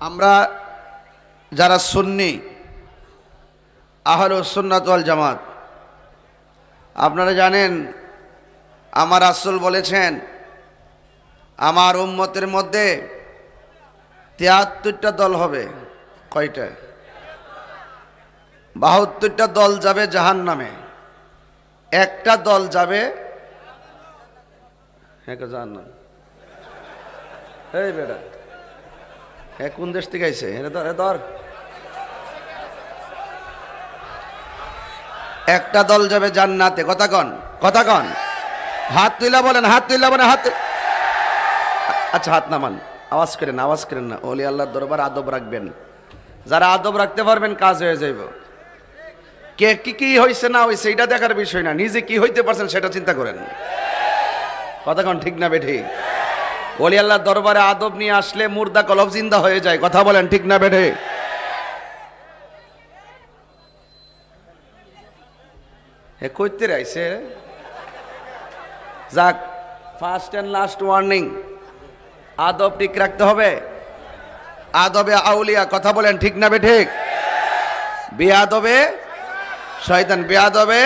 আমরা যারা সুন্নি আহল সুন্নাত ওয়াল জামাত, আপনারা জানেন, আমার আসল বলেছেন, আমার উম্মতের মধ্যে তিয়াত্তরটা দল হবে। কয়টা? বাহাত্তরটা দল যাবে জাহান নামে একটা দল যাবে হ্যাঁ জাহান নাম এই বেটা। হ্যাঁ কোন দেশ থেকে আইছে? এনে ধর ধর। একটা দল যাবে জান্নাতে। কথা কন কথা কন। হাত তুইলা বলেন, হাত তুইলা বলেন, হাত আচ্ছা হাত নামান। আওয়াজ করেন আওয়াজ করেন না। ওলি আল্লাহর দরবার আদব রাখবেন। যারা আদব রাখতে পারবেন, কাজ হয়ে যাইব। কে কি কি হয়েছে না হয়েছে এটা দেখার বিষয় না। নিজে কি হইতে পারছেন, সেটা চিন্তা করেন। কথা কন, ঠিক না বেঠি ওলি আল্লাহ দরবারে আদব নিয়ে আসলে মুর্দা কলব জিন্দা হয়ে যায়। কথা বলেন, ঠিক না বেঠে? হে কইতে রাইছে? যাক ফার্স্ট অ্যান্ড লাস্ট ওয়ার্নিং আদব ঠিক রাখতে হবে। আদবে আউলিয়া, কথা বলেন, ঠিক না বে ঠিক বেয়াদবে শয়তান বেয়াদবে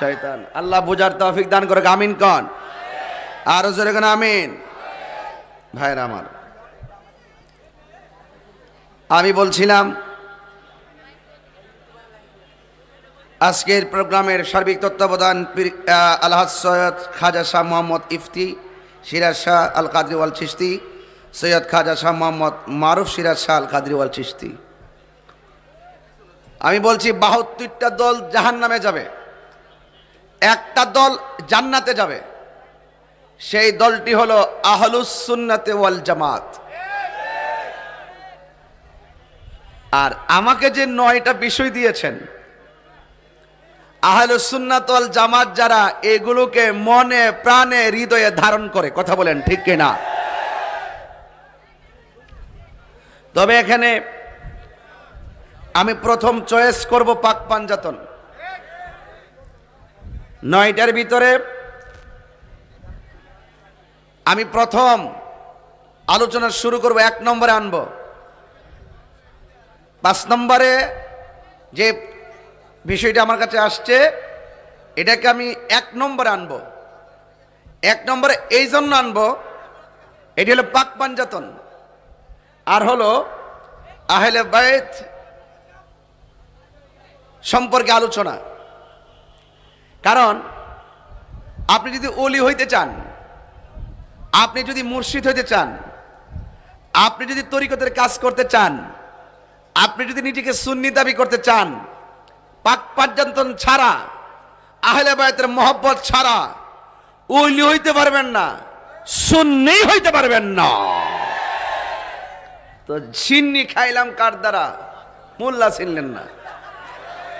শয়তান। আল্লাহ বুঝার তৌফিক দান করে আমিন কন। আরও জোরে আমিন। ভাইরা আমার, আমি বলছিলাম, আজকের প্রোগ্রামের সার্বিক তত্ত্বাবধান আলহাজ সৈয়দ খাজা শাহ মোহাম্মদ ইফতি, সিরাজ শাহ আল কাদরিওয়াল চিস্তি সৈয়দ খাজা শাহ মোহাম্মদ মারুফ সিরাজ শাহ আল কাদরিওয়াল চিস্তি আমি বলছি, বাহাত্তরটা দল জাহান নামে যাবে, একটা দল জান্নাতে যাবে। সেই দলটি হলো আহলুস সুন্নাতে ওয়াল জামাত। আর আমাকে যে নয়টা বিষয় দিয়েছেন, আহলুস সুন্নাত ওয়াল জামাত যারা এগুলোকে মনে প্রাণে হৃদয়ে ধারণ করে, কথা বলেন ঠিক কিনা? তবে এখানে আমি প্রথম চয়েস করব পাক পাঞ্জাতন। নয়টার ভিতরে আমি প্রথম আলোচনা শুরু করব, এক নম্বরে আনব। পাঁচ নম্বরে যে বিষয়টা আমার কাছে আসছে, এটাকে আমি এক নম্বরে আনব। এক নম্বরে এই জন্য আনব, এটি হলো পাক পাঞ্জাতন। আর হলো আহলে বাইত সম্পর্কে আলোচনা। কারণ আপনি যদি অলি হইতে চান আপনি যদি মুর্শিদ হইতে চান, আপনি যদি তরিকতের কাজ করতে চান, আপনি যদি নিজেকে সুন্নি দাবি করতে চান, পাক পার্যন্তন ছাড়া, আহলে বায়তের মহব্বত ছাড়া ওইলি হইতে পারবেন না, সুন্নি হইতে পারবেন না। তো ছিন্নি খাইলাম কার দ্বারা? মোল্লা ছিনলেন না।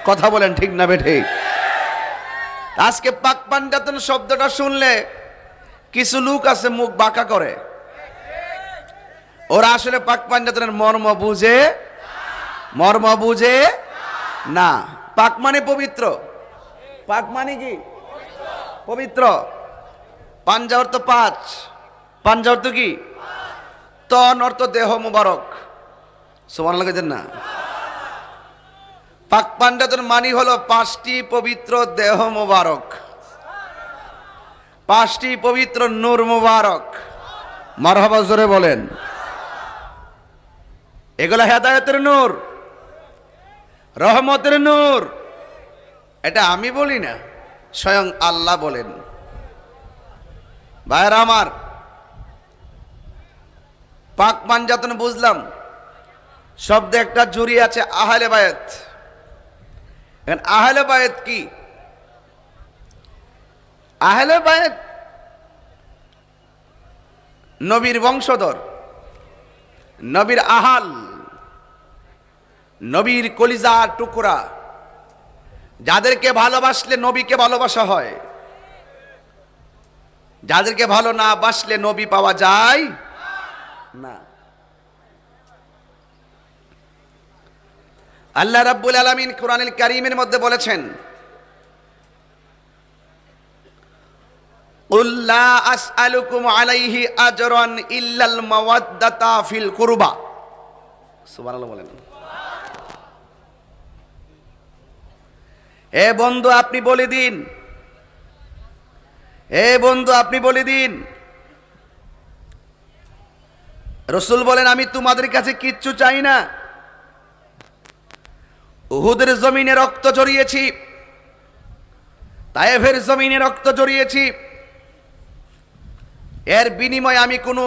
কথা বলেন ঠিক না বে ঠিক? আজকে পাক পাঞ্জাতন শব্দটা শুনলে কিছু লোক আছে মুখ বাঁকা করে। ওরা আসলে পাক পাঞ্জাতনের মর্ম বুঝে? মর্ম বুঝে? না। পাক মানে পবিত্র। পাক মানে কি? পবিত্র। পাঞ্জা অর্থ পাঁচ। পাঞ্জা অর্থ কি? তন অর্থ দেহ মুবারক। সমান লাগেছেন না? পাক পাঞ্জাতন মানি হলো পাঁচটি পবিত্র দেহ মুবারক। পাঁচটি পবিত্র নূর মুবারক। মারহাবা জোরে বলেন। এগুলো হেদায়তের নূর, রহমতের নূর। এটা আমি বলি না, স্বয়ং আল্লাহ বলেন। ভাইরা আমার, পাক পাঞ্জাতন বুঝলাম, শব্দে একটা জুড়ি আছে, আহলে বায়াত এখন আহলে বায়াত কি? আহলে বায়াত নবীর বংশধর, নবীর আহাল, নবীর কলিজার টুকরা। যাদেরকে ভালোবাসলে নবীকে ভালোবাসা হয়, যাদেরকে ভালো না বাসলে নবী পাওয়া যায় না। আল্লাহ রাব্বুল আলামিন কোরআনুল কারীমের মধ্যে বলেছেন কুল্লা আসআলুকুম আলাইহি আজরান ইল্লাল মাওয়াদ্দাতা ফিল এ বন্ধু, আপনি বলে দিন। এ বন্ধু, আপনি বলে দিন। রসুল বলেন, আমি তোমাদের কাছে কিচ্ছু চাই না। উহুদের জমিনে রক্ত জড়িয়েছি তায়েফের জমিনে রক্ত জড়িয়েছি এর বিনিময়ে আমি কোনো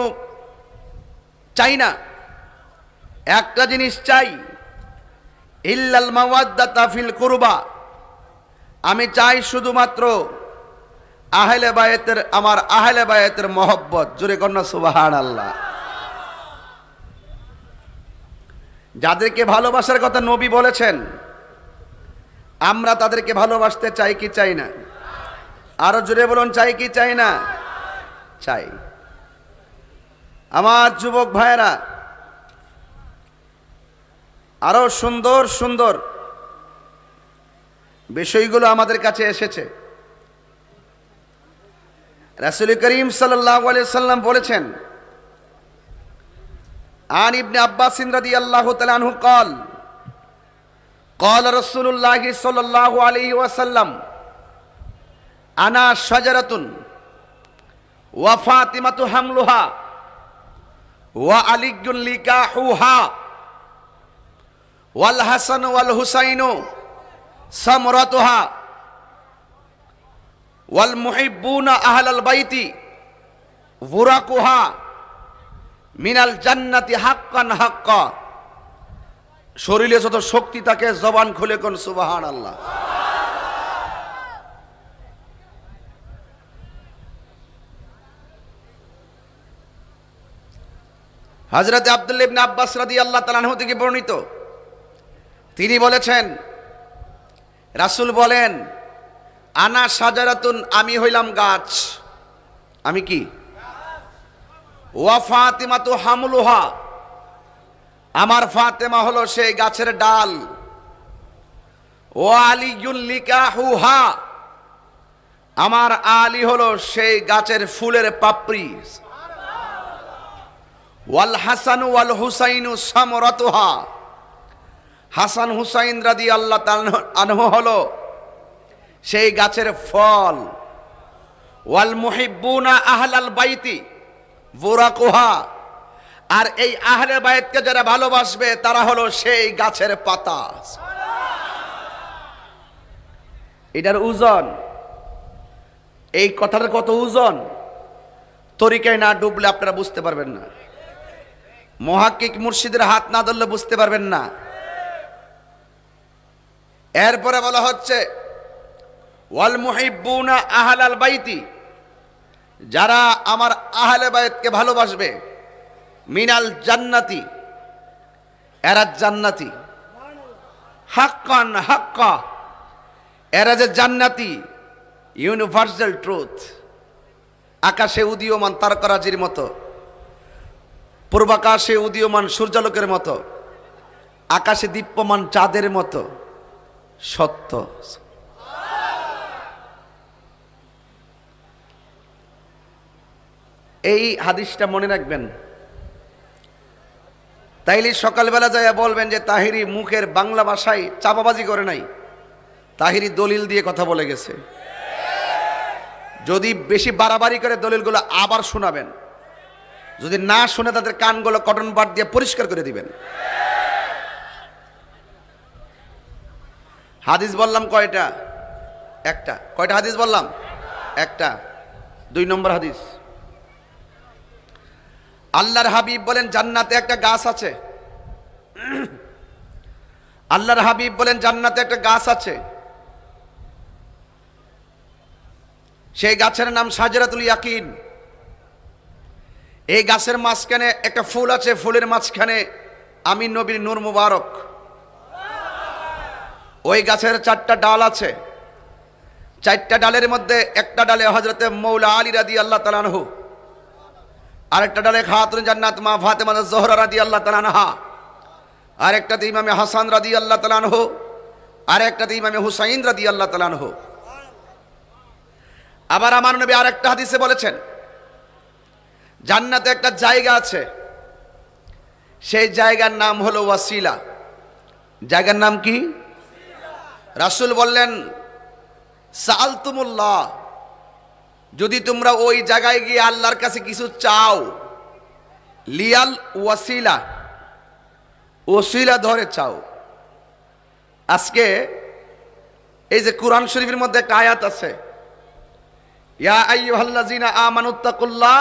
চাই না। একটা জিনিস চাই। ইল্লাল মাওয়াদ্দাতা তাফিল কুরবা। আমি চাই শুধুমাত্র আহলে বায়েতের আমার আহলে বায়েতের মহব্বত। জোরে কন্যা সুবাহান আল্লাহ যাদেরকে ভালোবাসার কথা নবী বলেছেন, আমরা তাদেরকে ভালোবাসতে চাই কি চাই না? আরও জোরে বলুন, চাই কি চাই না? চাই আমার যুবক ভাইয়েরা আরো সুন্দর সুন্দর বিষয়গুলো আমাদের কাছে এসেছে রাসুল করিম সাল্লাহ সাল্লাম বলেছেন عن ابن عباس رضي الله تعالى عنه قال قال رسول الله صلى الله عليه وسلم أنا شجرة ওয়া ফাতিমাতু হামলুহা, ওয়া আলিগুন লিকাহুহা, ওয়াল হাসান ওয়াল হুসাইনু সামরাতুহা, ওয়াল মুহিব্বুনা আহলাল বাইতি বুরাকুহা, মিনাল জান্নাতি হাক্কান হাক্কা। শরীরে যত শক্তি থাকে, জবান খুলে কোন সুবাহান আল্লাহ হজরত আব্দুল ইবনে আব্বাস রাদি আল্লাহ তালাহ থেকে বর্ণিত। তিনি বলেছেন, রাসূল বলেন, আনা সাজারাতুন আমি হইলাম গাছ। আমি কি? ওয়া তো হামলুহা। আমার ফাতেমা হলো সেই গাছের ডাল। ও আলী হুহা আমার আলী হলো সেই গাছের ফুলের পাপড়ি। ওয়াল হাসান ওয়াল হুসাইনু সামরাতুহা। হাসান হুসাইন রাদি আল্লাহ আনহু হলো সেই গাছের ফল। ওয়াল মুহিব্বুনা আহলাল বাইতি বোরাকুহা। আর এই আহলে বায়েতকে যারা ভালোবাসবে, তারা হলো সেই গাছের পাতা। এটার ওজন। এই কথাটার কত ওজন? তরিকায় না ডুবলে আপনারা বুঝতে পারবেন না। মহাকিক মুর্শিদের হাত না ধরলে বুঝতে পারবেন না। এরপরে বলা হচ্ছে, ওয়াল মুহিব্বুনা আহলাল বাইতি, যারা আমার আহলে বায়তকে ভালোবাসবে, মিনাল জান্নাতি, এরা জান্নাতি। হাক্কান, হাক্কা, এরা যে জান্নাতি, ইউনিভার্সাল ট্রুথ, আকাশে উদীয়মান তারকরাজির মতো। পূর্বাকাশে উদীয়মান সূর্যালোকের মতো, আকাশে দীপ্যমান চাঁদের মতো। সত্য। এই হাদিসটা মনে রাখবেন। তাইলে সকালবেলা যায় বলবেন যে, তাহিরি মুখের বাংলা ভাষায় চাপাবাজি করে নাই। তাহিরি দলিল দিয়ে কথা বলে গেছে। যদি বেশি বাড়াবাড়ি করে দলিলগুলো আবার শোনাবেন। যদি না শুনে তাদের কানগুলো কটন বাট দিয়ে পরিষ্কার করে দিবেন। হাদিস বললাম কয়টা? একটা। কয়টা হাদিস বললাম? একটা। দুই নম্বর হাদিস। আল্লাহর হাবিব বলেন, জান্নাতে একটা গাছ আছে। আল্লাহর হাবিব বলেন, জান্নাতে একটা গাছ আছে। সেই গাছের নাম সাজরাতুল ইয়াকিন। এই গাছের মাঝখানে একটা ফুল আছে, ফুলের মাঝখানে আমি নবীর নূর মুবারক। ওই গাছের চারটা ডাল আছে। চারটা ডালের মধ্যে একটা ডালে হজরতে মৌলা আলী রাদি আল্লাহ তালানহু আরেকটা ডালে খাতুন জান্নাত মা ফাতেমা জোহরা রাদি আল্লাহ তালানহা আরেকটাতে ইমামে হাসান রাদি আল্লাহ তালানহ আরেকটাতে ইমামে হুসাইন রাদি আল্লাহ তালানহ আবার আমার নবী আরেকটা হাদিসে বলেছেন জান্নাতে একটা জায়গা আছে। সেই জায়গার নাম হলো ওয়াসিলা। জায়গার নাম কি? রাসূল বললেন সালতুমুল্লাহ যদি তোমরা ওই জায়গায় গিয়ে আল্লাহর কাছে কিছু চাও, লিয়াল ওয়াসিলা, ওসিলা ধরে চাও। আজকে এই যে কোরআন শরীফের মধ্যে একটা আয়াত আছে, ইয়া আইয়ুহাল্লাযিনা আমানুত্তাকুল্লাহ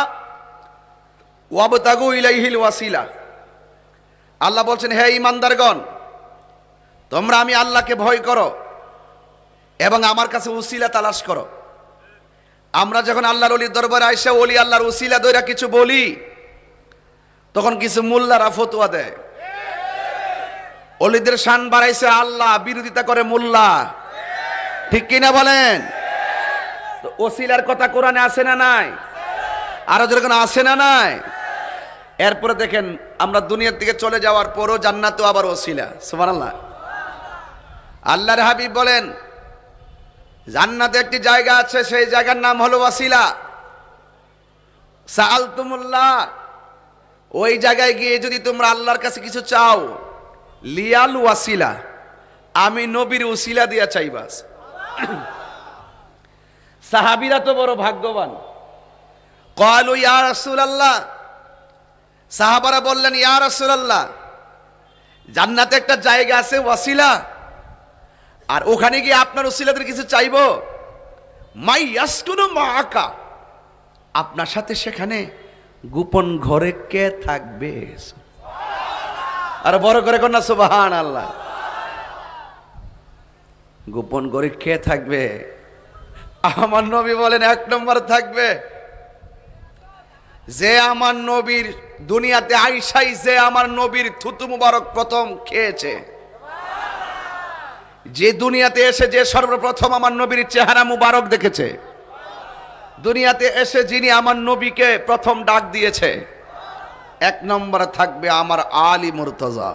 ওয়াবতাগু ইলাইহিল ওয়াসিলা। আল্লাহ বলছেন, হে ইমানদারগণ তোমরা আমি আল্লাহকে ভয় করো এবং আমার কাছে উসিলা তালাশ করো। আমরা যখন আল্লাহর অলির দরবারে আইসা অলি আল্লাহর উসিলা দইরা কিছু বলি, তখন কিছু মোল্লারা ফতুয়া দেয়। অলিদের শান বাড়াইছে আল্লাহ, বিরোধিতা করে মোল্লা। ঠিক কিনা বলেন? ওসিলার কথা কোরআনে আছে না নাই? আরও যেরকম আছে না নাই? এরপরে দেখেন, আমরা দুনিয়ার দিকে চলে যাওয়ার পরও জান্নাতও আবার ওসিলা। সুবহানাল্লাহ। আল্লাহর হাবিব বলেন, জান্নাতে একটি জায়গা আছে, সেই জায়গার নাম হলো ওয়াসিলা সাআলতুমুল্লাহ, ওই জায়গায় গিয়ে যদি তোমরা আল্লাহর কাছে কিছু চাও, লিয়াল ওয়াসিলা। আমি নবীর উসিলা দিয়া চাইবাস সাহাবিরা তো বড় ভাগ্যবান। কলু ইয়া রাসূলুল্লাহ সাহাবারা বললেন, ইয়া রাসূলুল্লাহ, জান্নাতে একটা জায়গা আছে, ওয়াসিলা। আর ওখানে গিয়ে আপনার উসিলাদের কিছু চাইব? মাই ইয়াসকুনু মাআকা। আপনার সাথে সেখানে গোপন ঘরে কে থাকবে? আর বড় করে কন্যা সুবাহান আল্লাহ গোপন ঘরে কে থাকবে? আমার নবী বলেন, এক নম্বর থাকবে। যে আমার নবীর দুনিয়াতে আইসাই যে আমার নবীর থুতু মুবারক প্রথম খেয়েছে। যে দুনিয়াতে এসে যে সর্বপ্রথম আমার নবীর চেহারা মুবারক দেখেছে। দুনিয়াতে এসে যিনি আমার নবীকে প্রথম ডাক দিয়েছে, এক নম্বরে থাকবে আমার আলী মুরতজা।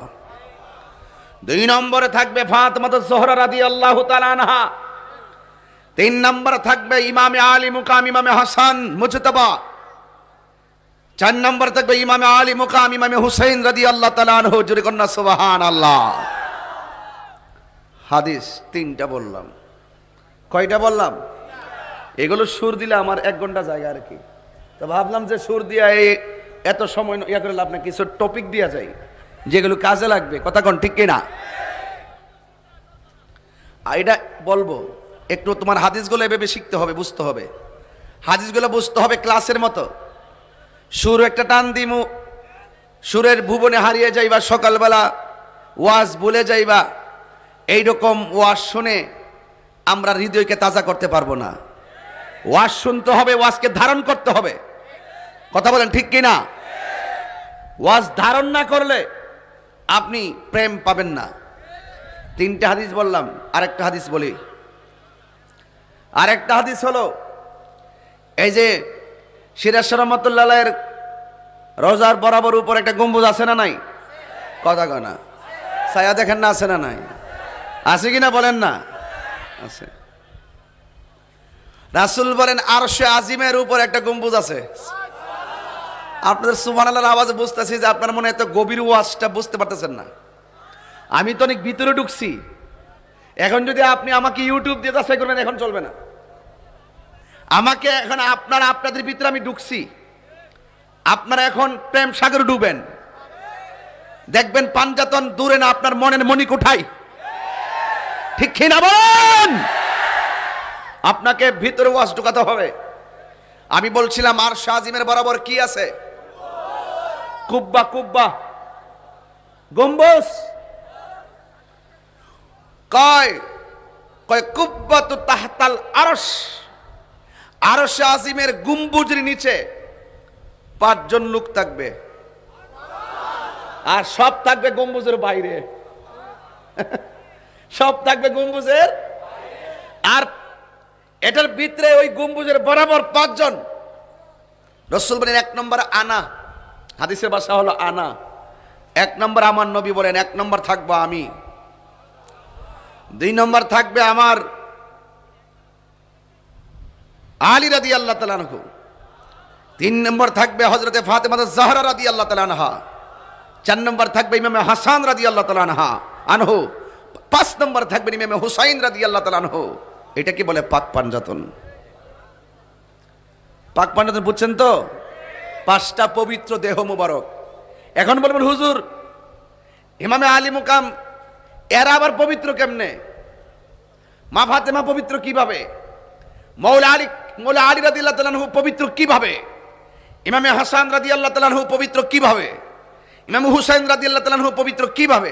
দুই নম্বরে থাকবে ফাতমাত জোহরা রাদি আল্লাহ আনহা। তিন নম্বরে থাকবে ইমামে আলী মুকাম, ইমামে হাসান, মুজতবা। চার নম্বর থাকবে ইমামে আলী মুকাম, ইমামে হুসাইন রাদি আল্লাহ তালানহ জুড়ে কন্যা সুবাহান আল্লাহ হাদিস তিনটা বললাম। কয়টা বললাম? এগুলো সুর দিলে আমার এক ঘণ্টা জায়গা আর কি। তো ভাবলাম যে সুর দিয়া এত সময় ইয়া করে লাভ না কিছু টপিক দিয়া যায় যেগুলো কাজে লাগবে। কথা কোন ঠিক কিনা? আর এটা বলব, একটু তোমার হাদিসগুলো এভাবে শিখতে হবে, বুঝতে হবে। হাদিসগুলো বুঝতে হবে ক্লাসের মতো। সুর একটা টান দিমু। সুরের ভুবনে হারিয়ে যাইবা সকালবেলা, ওয়াজ ভুলে যাইবা। এইরকম ওয়াজ শুনে আমরা হৃদয়কে তাজা করতে পারব না। ওয়াজ শুনতে হবে, ওয়াজকে ধারণ করতে হবে। কথা বলেন ঠিক কি না ওয়াজ ধারণ না করলে আপনি প্রেম পাবেন না। তিনটা হাদিস বললাম, আরেকটা হাদিস বলি। আরেকটা হাদিস হলো, এই যে সিরাজ রহমতুল্লাহের রোজার বরাবর উপর একটা গম্বুজ আছে না নাই? কথা কনা ছায়া দেখেন না আছে না নাই? আছে কিনা বলেন না? আছে। রাসুল বলেন, আরশে আজিমের উপর একটা গম্বুজ আছে। আপনাদের সুমান আল্লাহর আওয়াজে বুঝতেছি যে আপনার মনে এত গভীর ওয়াজটা বুঝতে পারতেছেন না। আমি তো অনেক ভিতরে ঢুকছি। এখন যদি আপনি আমাকে ইউটিউব দিয়ে যাচাই করবেন, এখন চলবে না। আমাকে এখন আপনারা, আপনাদের ভিতরে আমি ঢুকছি। আপনারা এখন প্রেম সাগর ডুবেন। দেখবেন পাঞ্জাতন দূরে না, আপনার মনের মনি কোঠায় ঠিক কিনা বলেন? আপনাকে ভিতরে ওয়াজ ঢুকাতে হবে। আমি বলছিলাম, আর শাহজিমের বরাবর কি আছে? কুব্বা কুব্বা। গম্বুজ। কয়? কয় কুব্বা তো তাহতাল আরস আরস আজিমের গুম্বুজের নিচে পাঁচজন লোক থাকবে। আর সব থাকবে গম্বুজের বাইরে। সব থাকবে গম্বুজের আর এটার ভিতরে ওই গম্বুজের বরাবর পাঁচজন। রসুল এক নম্বর আনা। হাদিসের ভাষা হলো আনা। এক নম্বর আমার নবী বলেন, এক নম্বর থাকব আমি। দুই নম্বর থাকবে আমার আলী রাদি আল্লাহ তালানহু তিন নম্বর থাকবে হজরতে ফাতেমা জাহরা রাদি আল্লাহ তালানহা চার নম্বর থাকবে ইমামে হাসান রাদি আল্লাহ তালা আনহা। পাঁচ নম্বর থাকবে ইমামে হুসাইন রাদি আল্লাহ এটা কি বলে পাক পাঞ্জাতন? পাক পাঞ্জাতন বুঝছেন তো? পাঁচটা পবিত্র দেহ মুবারক। এখন বলবেন, হুজুর, ইমামে আলী মুকাম, এরা আবার পবিত্র কেমনে? মা ফাতেমা পবিত্র কীভাবে? মৌলা আলী মৌলা আলী রাদি আল্লাহ তালাহু পবিত্র কিভাবে ইমামে হাসান রাদি আল্লাহ তালাহু পবিত্র কিভাবে ইমাম হুসাইন রাদি আল্লাহ তালাহু পবিত্র কিভাবে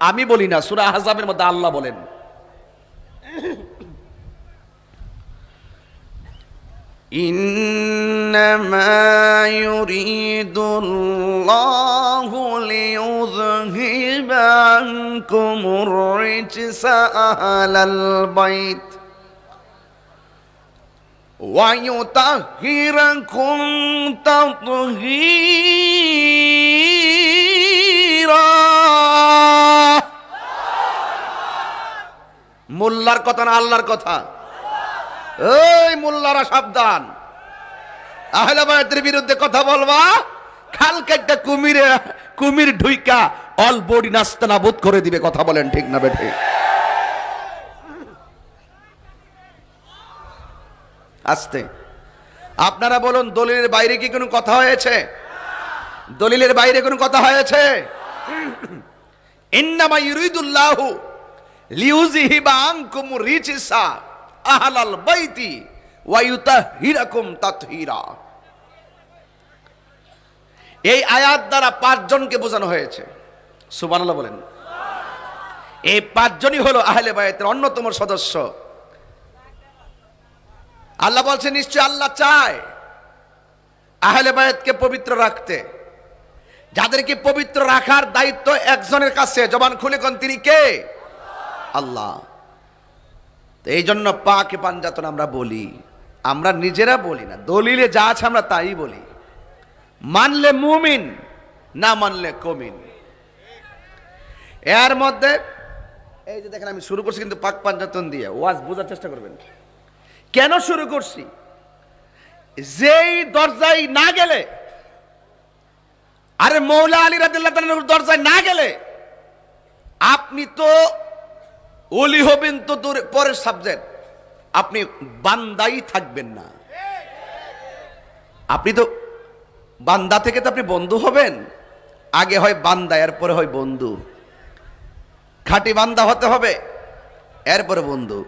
আমি বলি না সুরা হাজাবের মধ্যে আল্লাহ বলেন إنما يريد الله ليذهب عنكم الرجس أهل البيت ويطهركم تطهيرا মোল্লার কথা না আল্লাহর কথা এই মোল্লারা সাবধান আহলাবায়তের বিরুদ্ধে কথা বলবা খালকে একটা কুমিরে কুমির ঢুইকা অল বডি নাস্তা নাবুদ করে দিবে কথা বলেন ঠিক না বেঠে আস্তে। আপনারা বলুন, দলিলের বাইরে কি কোনো কথা হয়েছে? দলিলের বাইরে কোনো কথা হয়েছে? ইন্নামা রিজসা আহলাল বাইতি তাতহীরা। এই আয়াত দ্বারা পাঁচজনকে বোঝানো হয়েছে। সুবহানাল্লাহ বলেন। এই পাঁচজনই হলো আহলে বায়াতের অন্যতম সদস্য। আল্লাহ বলছে, নিশ্চয় আল্লাহ চায় আহলে বায়াতকে পবিত্র রাখতে। যাদেরকে পবিত্র রাখার দায়িত্ব একজনের কাছে, জবান খুলে কোন তিনি কে? আল্লাহ। এই জন্য পাকে পাঞ্জাতন আমরা বলি। আমরা নিজেরা বলি না, দলিলে যা আছে আমরা তাই বলি। মানলে মুমিন, না মানলে কমিন। এর মধ্যে, এই যে দেখেন আমি শুরু করছি কিন্তু পাক পাঞ্জাতন দিয়ে, ওয়াজ বোঝার চেষ্টা করবেন। কেন শুরু করছি? যেই দরজায় না গেলে, আরে মৌলা আলী রাদিল্লাহ দরজায় না গেলে, আপনি তো ওলি হবেন তো দূরে পরের সাবজেক্ট আপনি বান্দাই থাকবেন না। আপনি তো বান্দা থেকে তো আপনি বন্ধু হবেন। আগে হয় বান্দা, এরপরে হয় বন্ধু। খাঁটি বান্দা হতে হবে, এরপরে বন্ধু।